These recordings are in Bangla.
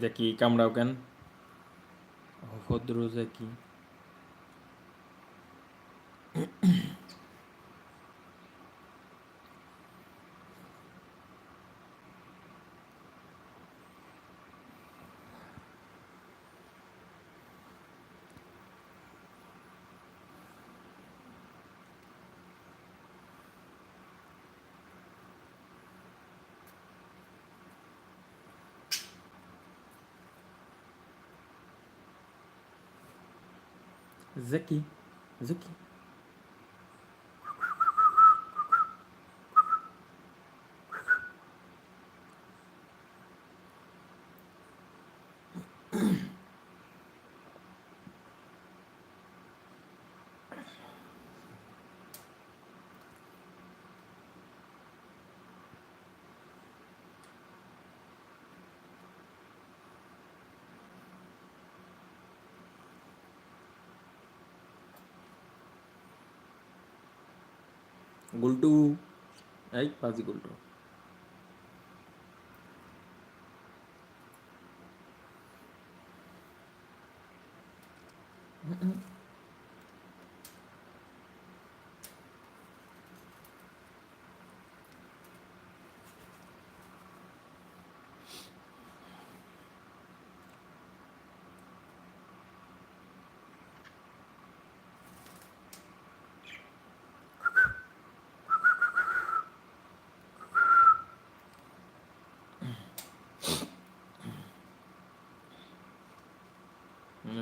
জ্যাকি কামড়াও কেন ভদ্র জ্যাকি জ্যাকি জ্যাকি গুলটু এই পাজি গুলটু।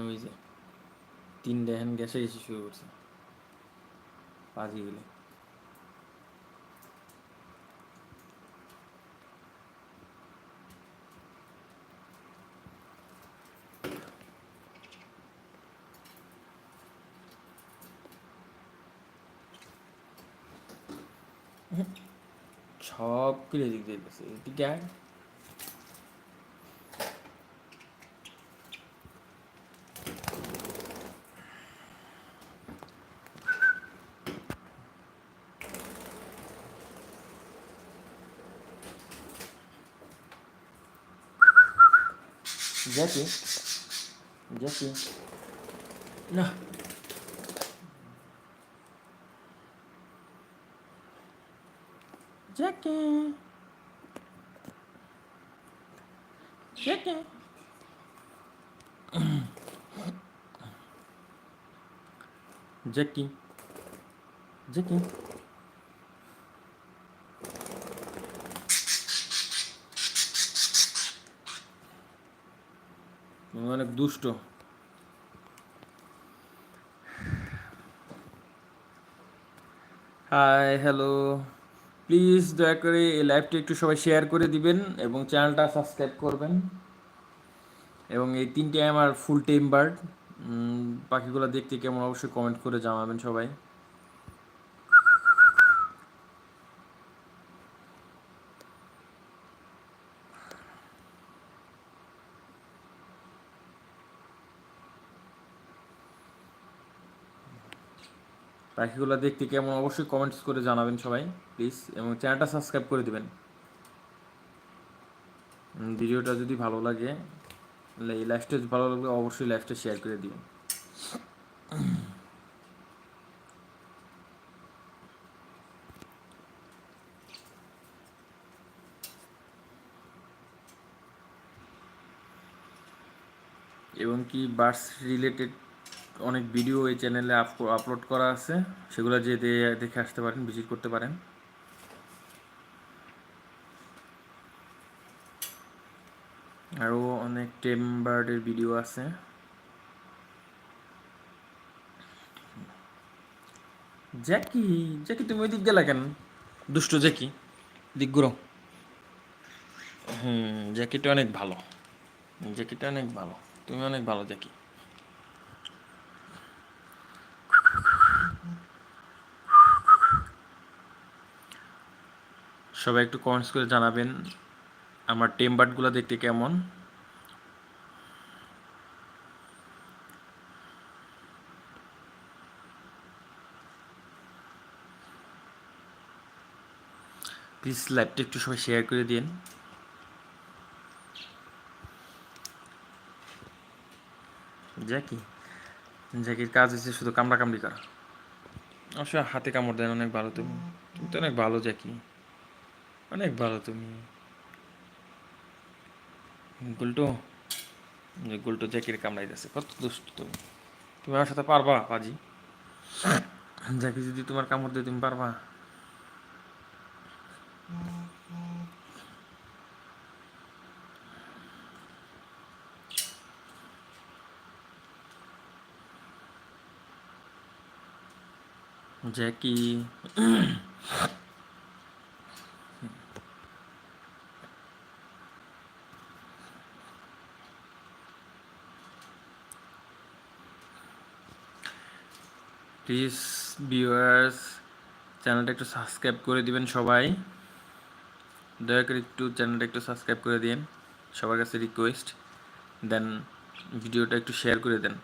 ওই যে তিনটে হ্যান গ্যাসে এসে শুরু করছে পাজিগুলো সব কিছু দিক দিয়ে এদিকে আয়। Jackie. Jackie. No. Jackie. Jackie. Jackie. Jackie. তুমি অনেক দুষ্ট। হাই হ্যালো প্লিজ দয়া করে এই লাইভটা একটু সবাই শেয়ার করে দিবেন এবং চ্যানেলটা সাবস্ক্রাইব করবেন। এবং এই তিনটে আমার ফুল টেম্বার বার্ড পাখিগুলো দেখতে কেমন? অবশ্যই কমেন্ট করে জানাবেন সবাই। পাখিগুলো দেখতে কেমন, অবশ্যই কমেন্টস করে জানাবেন সবাই প্লিজ এবং চ্যানেলটা সাবস্ক্রাইব করে দিবেন। ভিডিওটা যদি ভালো লাগে এই লাইফটা ভালো লাগলে অবশ্যই লাইফটা শেয়ার করে দিবেন। এবং কি বার্ডস রিলেটেড অনেক ভিডিও এই চ্যানেলে আপলোড করা আছে। সেগুলো যে দেখে আসতে পারেন ভিজিট করতে পারেন। আরও অনেক টেম বার্ডের ভিডিও আছে। জ্যাকি জ্যাকি, তুমি ওই দিক গেলা কেন? দুষ্ট জ্যাকি, দিক ঘুরো। হুম, জ্যাকিটা অনেক ভালো। জ্যাকিটা অনেক ভালো। তুমি অনেক ভালো, জ্যাকি। সবাই একটু কমেন্টস করে জানাবেন আমার টেম্বারগুলো দেখতে কেমন। প্লিজ লাইভটা একটু সবাই শেয়ার করে দিন। জ্যাকি, জ্যাকির কাজ হচ্ছে শুধু কামড়া কামড়ি করা। অবশ্য হাতে কামড় দেন, অনেক ভালো তুমি তুমি তো অনেক ভালো, জ্যাকি। অনেক ভালো তুমি। গুলটো, যে গুলটো জ্যাকির কামড়াইতেছে, কত দুষ্ট তুমি। তুমি আমার সাথে পারবা, পাজি। জ্যাকি যদি তোমার কামড় দিয়ে, তুমি পারবা। জ্যাকি প্লিজ ভিউয়ার্স, চ্যানেলটা একটু সাবস্ক্রাইব করে দিবেন সবাই। দয়া করে একটু চ্যানেলটা একটু সাবস্ক্রাইব করে দিন, সবার কাছে রিকোয়েস্ট দেন ভিডিওটা একটু শেয়ার করে দেন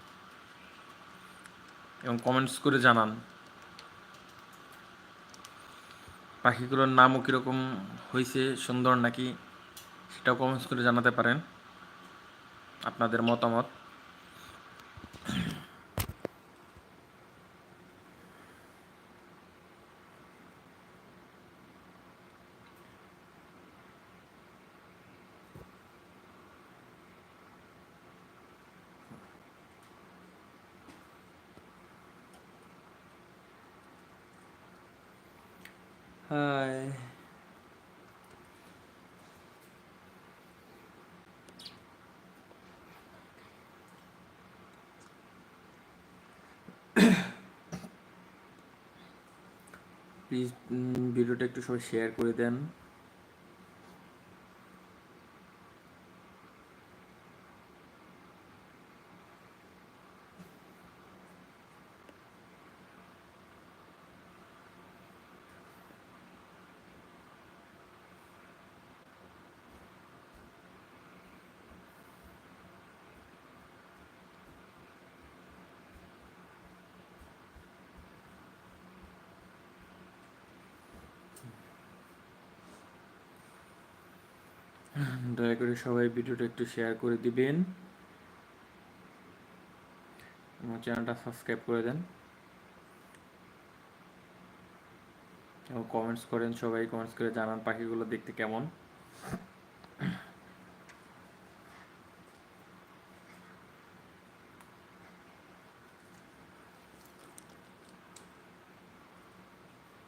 এবং কমেন্টস করে জানান। পাখিগুলোর নামও কীরকম হয়েছে সুন্দর নাকি, সেটাও কমেন্টস করে জানাতে পারেন, আপনাদের মতামত হাই প্লিজ ভিডিওটা শেয়ার করে দেন দয়া করে সবাই ভিডিওটা একটু শেয়ার করে দিবেন। আমার চ্যানেলটা সাবস্ক্রাইব করে দেন। এবং কমেন্টস করেন সবাই কমেন্টস করে জানান পাখিগুলো দেখতে কেমন।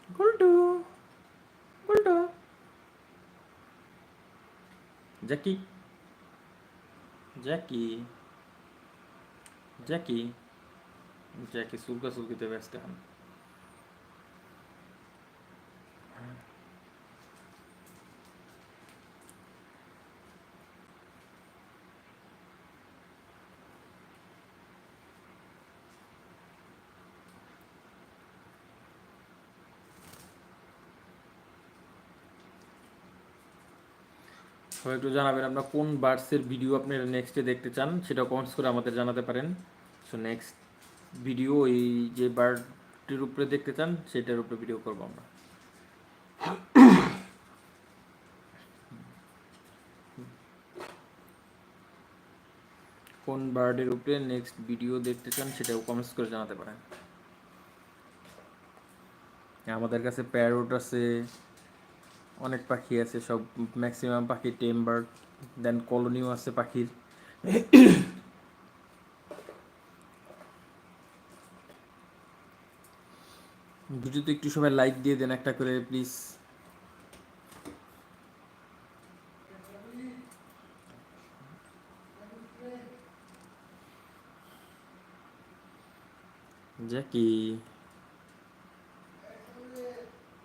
গুলটু। জ্যাকি জ্যাকি জ্যাকি জ্যাকি সুলকা সুলকিতে ব্যস্ত সবাই একটু জানাবেন আপনার কোন বার্ডসের ভিডিও আপনারা নেক্সটে দেখতে চান, সেটা কমেন্টস করে আমাদের জানাতে পারেন। সো নেক্সট ভিডিও এই যে বার্ডটির উপরে দেখতে চান, সেটার উপরে ভিডিও করব আমরা। কোন বার্ডের উপরে নেক্সট ভিডিও দেখতে চান, সেটাও কমেন্টস করে জানাতে পারেন। আমাদের কাছে প্যারোট আছে অনেক পাখি আছে, সব ম্যাক্সিমাম পাখি টেম বার্ড দেন কলোনিও আছে পাখির। ভিডিওতে একটু সবাই লাইক দিয়ে দেন, একটা করে প্লিজ জ্যাকি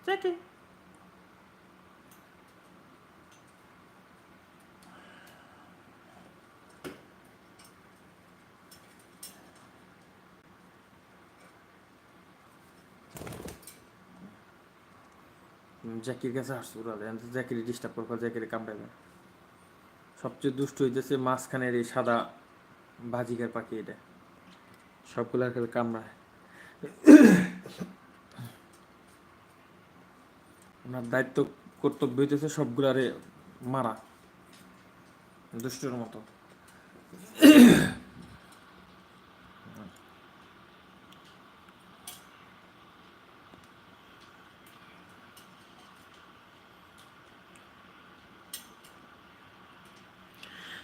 জ্যাকি জ্যাকির কাছে আসছে ওরা জ্যাকিরে ডিস্টার্ব করব, জ্যাকিরে কামড়াবে সবচেয়ে দুষ্ট হইতেছে মাঝখানের এই সাদা বাজিকার পাখি এটা। সবগুলো খেলে কামড়ায়। ওনার দায়িত্ব, কর্তব্য হইতেছে সবগুলারে মারা। দুষ্টর মতো।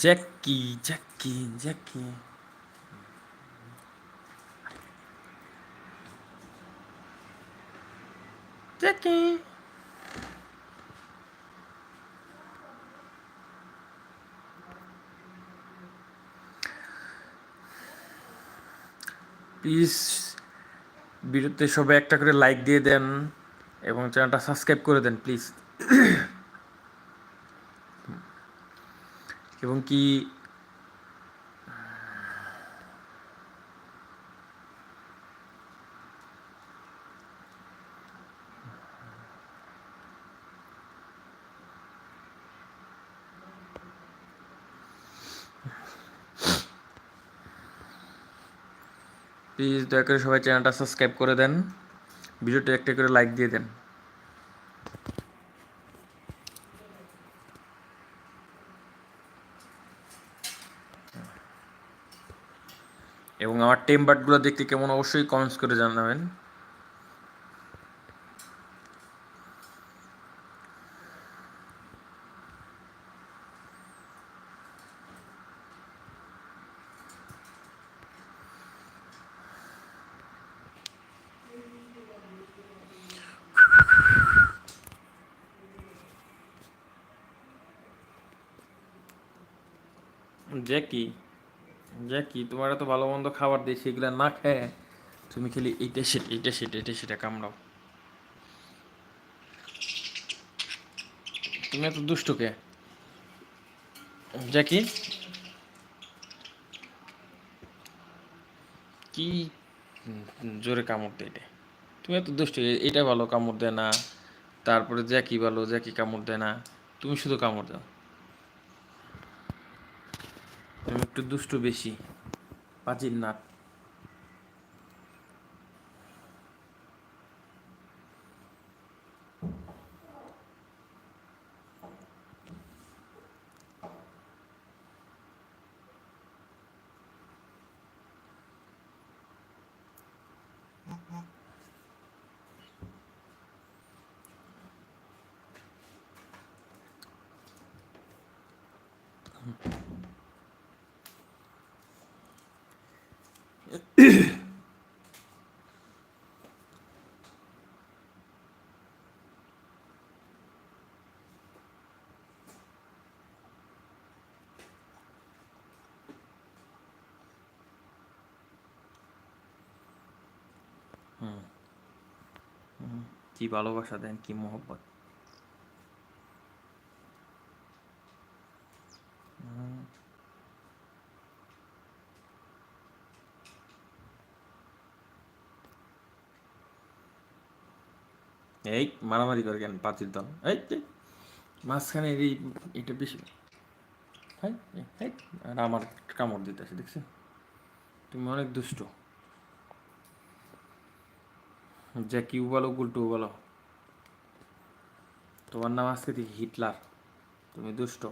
Jackie Jackie Jackie Jackie please ভিডিওতে সবাই একটা করে লাইক দিয়ে দেন এবং চ্যানেলটা সাবস্ক্রাইব করে দেন প্লিজ এবং কি প্লিজ দয়া করে সবাই চ্যানেলটা সাবস্ক্রাইব করে দেন, ভিডিওটা একটা করে লাইক দিয়ে দেন। এবং আমার টেম্বারগুলো দেখতে কেমন? অবশ্যই কমেন্টস করে জানাবেন। জ্যাকি? জ্যাকি তোমার এত ভালো মন্দ খাবার দিই সেগুলো না খেয়ে তুমি খেলি এইটা সেটা এইটা সেটা এটা সেটা কামড়াও। তুমি এত দুষ্ট কে? জ্যাকি কি? জোরে কামড় দেয় এটা? তুমি এত দুষ্ট এটা ভালো কামড় দেয় না, তারপরে জ্যাকি ভালো জ্যাকি কামড় দেয় না, তুমি শুধু কামড় দাও তুমি একটু দুষ্টু বেশি। পাজির নাক কি ভালোবাসা দেন কি মোহব্বত? এই মারামারি করে কেন পাঁচির দল এই মাঝখানে এই এটা বেশি। এই, আর আমার কামড় দিতেছে দেখছেন? তুমি অনেক দুষ্ট। জ্যাকিও বলো গুলটু বলো। তোমার নাম আজকে দেখি হিটলার। তুমি দুষ্ট।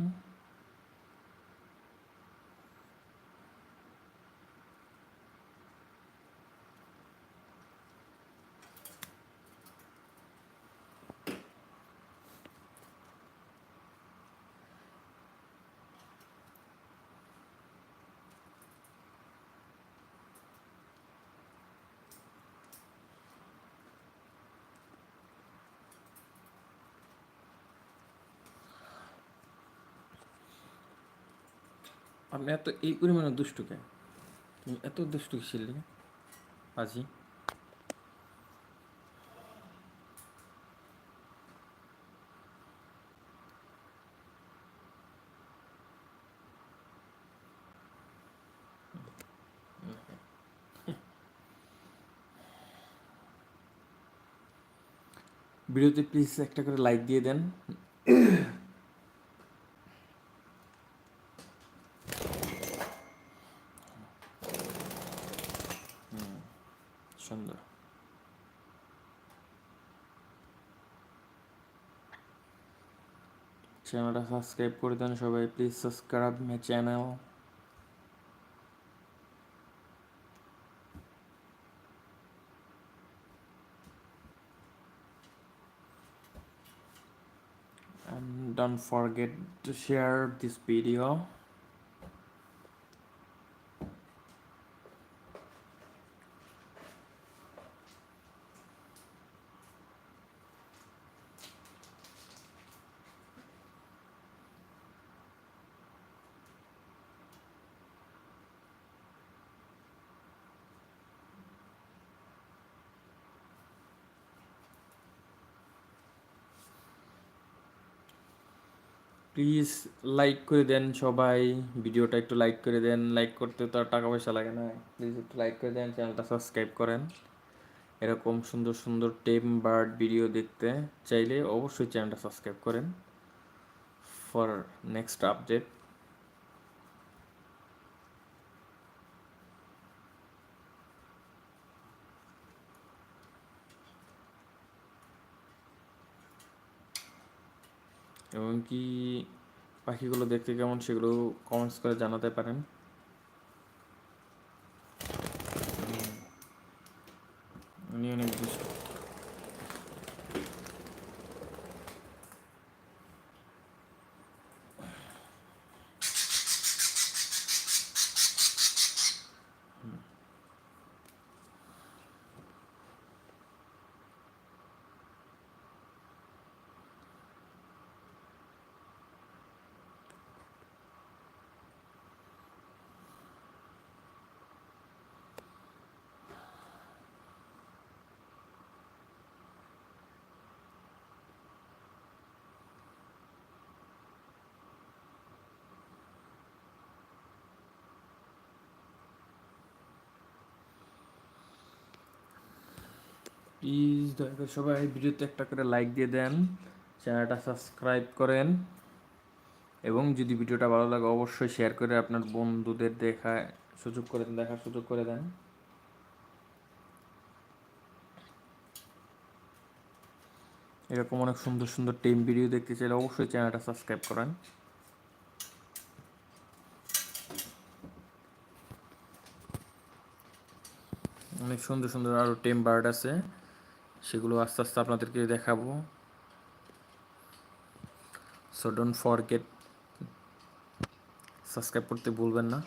Mm. আপনি এত এই পরিমাণে দুষ্টু কেন? তুমি এত দুষ্টু লেগে? আজি ভিডিওতে প্লিজ একটা করে লাইক দিয়ে দেন হুম, সুন্দর চ্যানেলটা সাবস্ক্রাইব করে দেন সবাই please subscribe my channel and don't forget to share this video. Please like করে দেন সবাই, ভিডিওটা একটু লাইক করে দেন। লাইক করতে তো আর টাকা পয়সা লাগে না। প্লিজ একটু লাইক করে দেন চ্যানেলটা সাবস্ক্রাইব করেন। এরকম সুন্দর সুন্দর টেম বার্ড ভিডিও দেখতে চাইলে অবশ্যই চ্যানেলটা সাবস্ক্রাইব করেন। ফর নেক্সট আপডেট এবং কি পাখিগুলো দেখতে কেমন সেগুলো কমেন্টস করে জানাতে পারেন হুম। উনি অনেক দুষ্ট প্লিজ দয়া করে সবাই ভিডিওতে একটা করে লাইক দিয়ে দেন চ্যানেলটা সাবস্ক্রাইব করেন, এবং যদি ভিডিওটা ভালো লাগে, অবশ্যই শেয়ার করে আপনার বন্ধুদের দেখা সুযোগ করে দেন, দেখার সুযোগ করে দেন। এরকম অনেক সুন্দর সুন্দর টেম ভিডিও দেখতে চাইলে অবশ্যই চ্যানেলটা সাবস্ক্রাইব করেন। অনেক সুন্দর সুন্দর আরও টেম বার্ড আছে। সেগুলো আস্তে আস্তে আপনাদেরকে দেখাবো। সো ডোন্ট ফরগেট সাবস্ক্রাইব করতে ভুলবেন না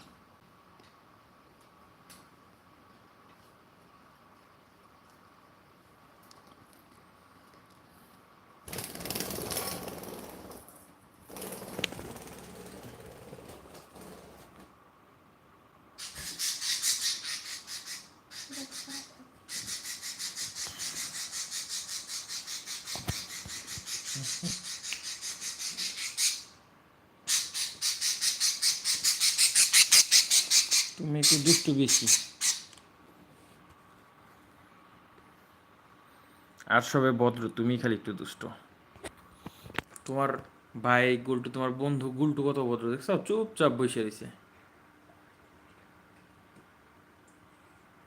তুমি একটু দুষ্টু বেশি আর সবে ভদ্র তুমি খালি একটু দুষ্ট। তোমার ভাই গুলটু, তোমার বন্ধু গুলটু কত ভদ্র দেখছ? চুপচাপ বসে রয়েছে।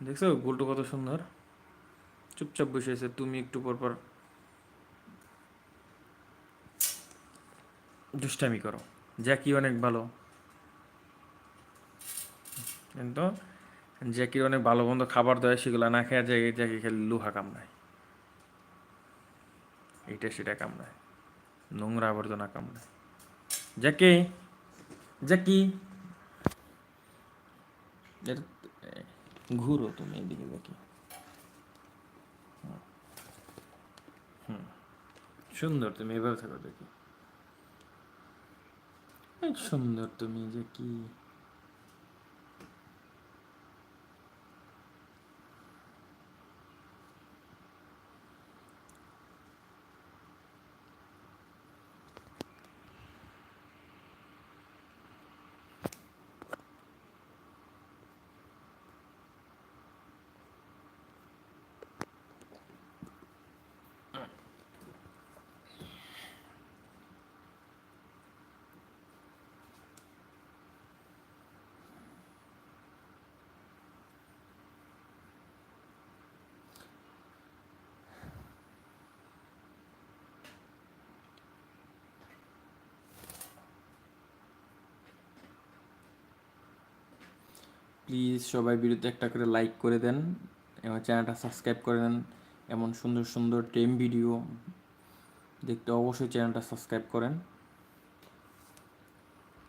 দেখছ? গুলটু কত সুন্দর। চুপচাপ বসে আছে, তুমি একটু পর পর দুষ্টামি করো। জ্যাকি অনেক ভালো। কিন্তু জ্যাকির অনেক ভালো মন্দ খাবার দেয় সেগুলো না খেয়ে জ্যাকি জ্যাকি খেলে লুহা কামড়ায়। এইটা সেটা কামড়ায়। নোংরা আবর্জনা কামড়ায়। জ্যাকি জ্যাকি ঘুরো তুমি এদিকে জ্যাকি হুম। সুন্দর তুমি এভাবে থাকো দেখি। সুন্দর তুমি যে কি। প্লিজ সবাই ভিডিওতে একটা করে লাইক করে দেন এবং চ্যানেলটা সাবস্ক্রাইব করে দেন। এমন সুন্দর সুন্দর টেম ভিডিও দেখতে অবশ্যই চ্যানেলটা সাবস্ক্রাইব করেন।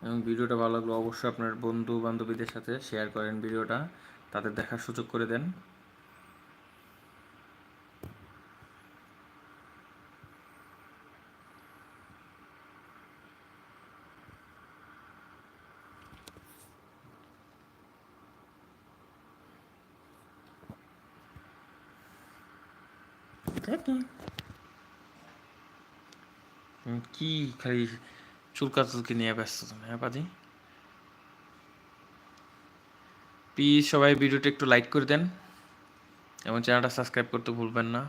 এবং ভিডিওটা ভালো লাগলে অবশ্যই আপনার বন্ধু বান্ধবীদের সাথে শেয়ার করেন ভিডিওটা। তাদের দেখার সুযোগ করে দেন তুমি কি খালি চুলকা চুলকি নিয়ে ব্যস্ত তুমি হ্যাঁ পাজি? প্লিজ সবাই ভিডিওটা একটু লাইক করে দেন এবং চ্যানেলটা সাবস্ক্রাইব করতে ভুলবেন না।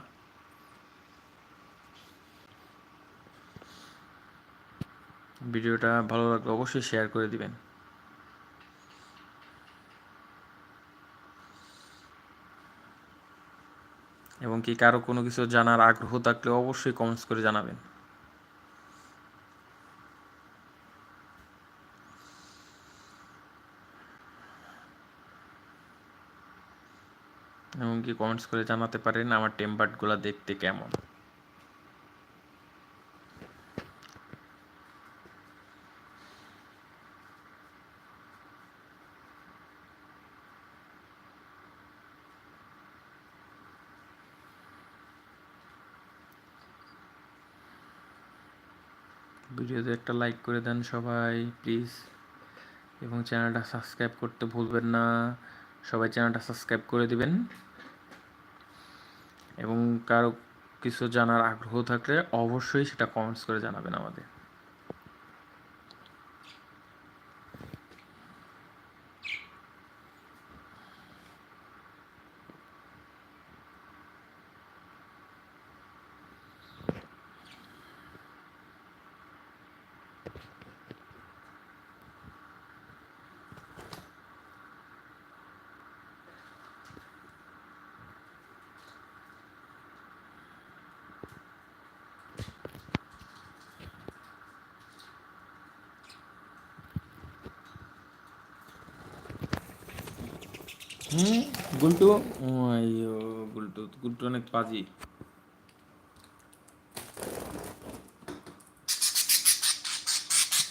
ভিডিওটা ভালো লাগলে অবশ্যই শেয়ার করে দিবেন। এবং কি কারও কোনো কিছু জানার আগ্রহ থাকলে অবশ্যই কমেন্টস করে জানাবেন। এবং কি কমেন্টস করে জানাতে পারেন? আমার টেম্পার্টগুলো দেখতে কেমন? ভিডিওতে একটা লাইক করে দেন সবাই প্লিজ এবং চ্যানেলটা সাবস্ক্রাইব করতে ভুলবেন না। সবাই চ্যানেলটা সাবস্ক্রাইব করে দিবেন। এবং কারও কিছু জানার আগ্রহ থাকলে অবশ্যই সেটা কমেন্টস করে জানাবেন আমাদের। হুম গুলটু? আইয়ো গুলটু গুলটু অনেক পাজি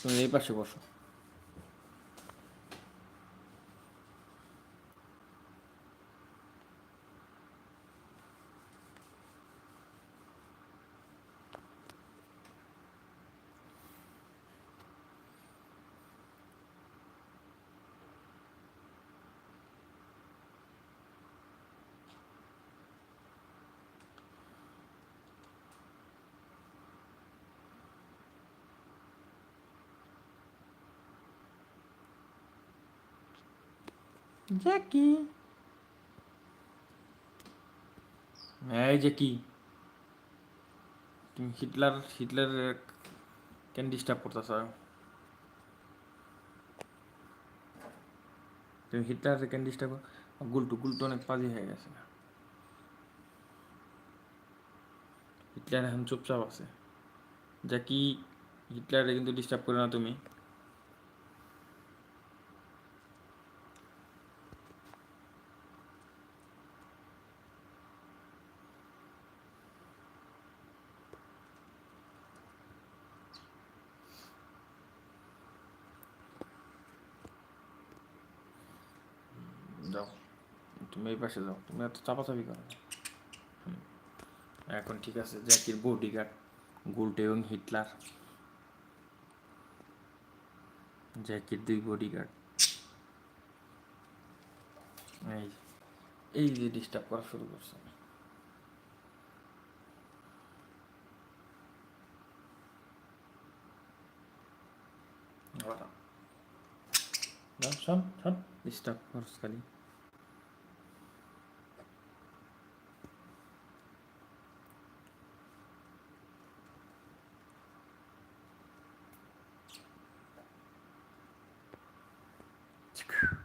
তুমি এই পাশে বসো। জ্যাকি এই যে কি? তুমি হিটলার হিটলার কেন ডিস্টার্ব করতেছ? তুমি হিটলার কেন ডিস্টার্ব গুলটু গুলটু অনেক পাজি হয়ে গেছে। হিটলার এখন চুপচাপ আছে। যা কি? হিটলারে কিন্তু ডিস্টার্ব করে না তুমি যাও পাশে যাও। তুমি এত চাপাচাপি করো। এখন ঠিক আছে, জ্যাকির বডিগার্ড গুলটে এবং হিটলার। জ্যাকির দুই বডিগার্ড এই এই যে ডিস্টার্ব করা শুরু করছে। শোন শোন। ডিস্টার্ব করছ খালি। Tchau.